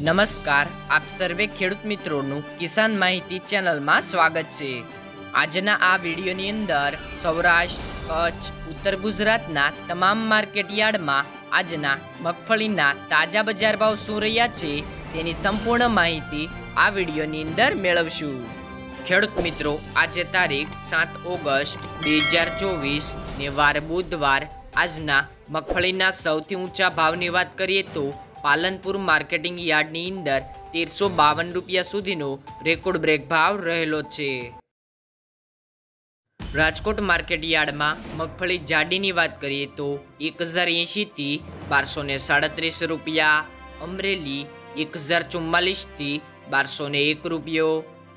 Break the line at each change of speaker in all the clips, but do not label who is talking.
નમસ્કાર, આપ સર્વે ખેડૂત મિત્રોનું કિસાન માહિતી ચેનલમાં સ્વાગત છે. આજના આ વિડીયોની અંદર સૌરાષ્ટ્ર, કચ્છ, ઉત્તર ગુજરાતના તમામ માર્કેટ યાર્ડમાં આજના મગફળીના તાજા બજાર ભાવ શું રહ્યા છે તેની સંપૂર્ણ માહિતી આ વિડીયોની અંદર મેળવશું. ખેડૂત મિત્રો, આજે તારીખ સાત ઓગસ્ટ બે હજાર ચોવીસ ને વાર બુધવાર આજના મગફળીના સૌથી ઊંચા ભાવની વાત કરીએ તો પાલનપુર માર્કેટિંગ યાર્ડની અંદર તેરસો બાવન રૂપિયા સુધીનો રેકોર્ડ બ્રેક ભાવ રહેલો છે. રાજકોટ માર્કેટ યાર્ડમાં મગફળી જાડીની વાત કરીએ તો એક હજાર એંશીથી બારસો ને સાડત્રીસ રૂપિયા, અમરેલી એક હજાર ચુમ્માલીસથી બારસો ને એક રૂપિયો,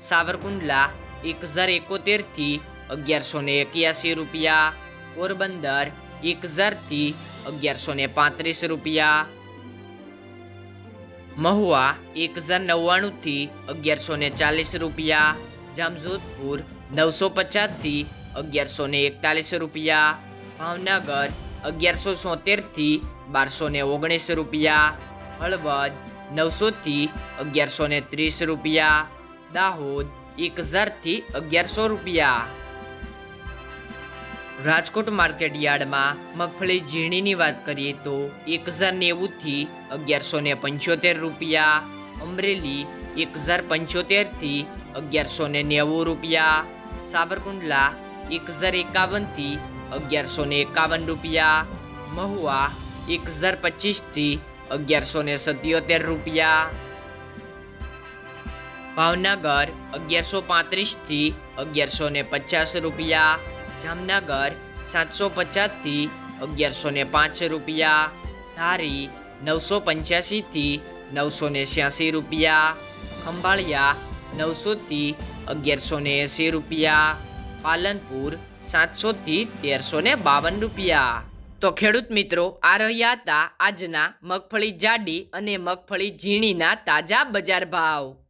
સાવરકુંડલા એક હજાર એકોતેરથી અગિયારસો ને એક્યાસી રૂપિયા, પોરબંદર એક હજારથી અગિયારસો ને પાંત્રીસ રૂપિયા મહુવા એક હજાર નવ્વાણુંથી અગિયારસો ને ચાલીસ રૂપિયા. જામજોધપુર નવસો પચાસથી અગિયારસો ને એકતાલીસ રૂપિયા. ભાવનગર અગિયારસો સોતેરથી બારસો ને ઓગણીસ રૂપિયા. હળવદ નવસોથી અગિયારસો ને ત્રીસ રૂપિયા. દાહોદ એક હજારથી અગિયારસો રૂપિયા. રાજકોટ માર્કેટ યાર્ડમાં મગફળી ઝીણીની વાત કરીએ તો એક હજાર નેવુંથી અગિયારસો ને પંચોતેર રૂપિયા, અમરેલી એક હજાર પંચોતેરથી અગિયારસો ને નેવું રૂપિયા, સાબરકુંડલા એક હજાર એકાવનથી અગિયારસો ને એકાવન રૂપિયા, મહુવા એક હજાર પચીસથી અગિયારસો ને સત્યોતેર રૂપિયા. ભાવનગર અગિયારસો પાંત્રીસથી અગિયારસો ને પચાસ રૂપિયા. જામનગર સાતસો પચાસથી અગિયારસો ને પાંચ રૂપિયા. ધારી નવસો પંચ્યાસીથી નવસો ને છ્યાસી રૂપિયા. ખંભાળિયા નવસોથી અગિયારસો ને એંસી રૂપિયા. પાલનપુર સાતસોથી તેરસો ને બાવન રૂપિયા. તો ખેડૂત મિત્રો, આ રહ્યા હતા આજના મગફળી જાડી અને મગફળી ઝીણીના તાજા બજાર ભાવ.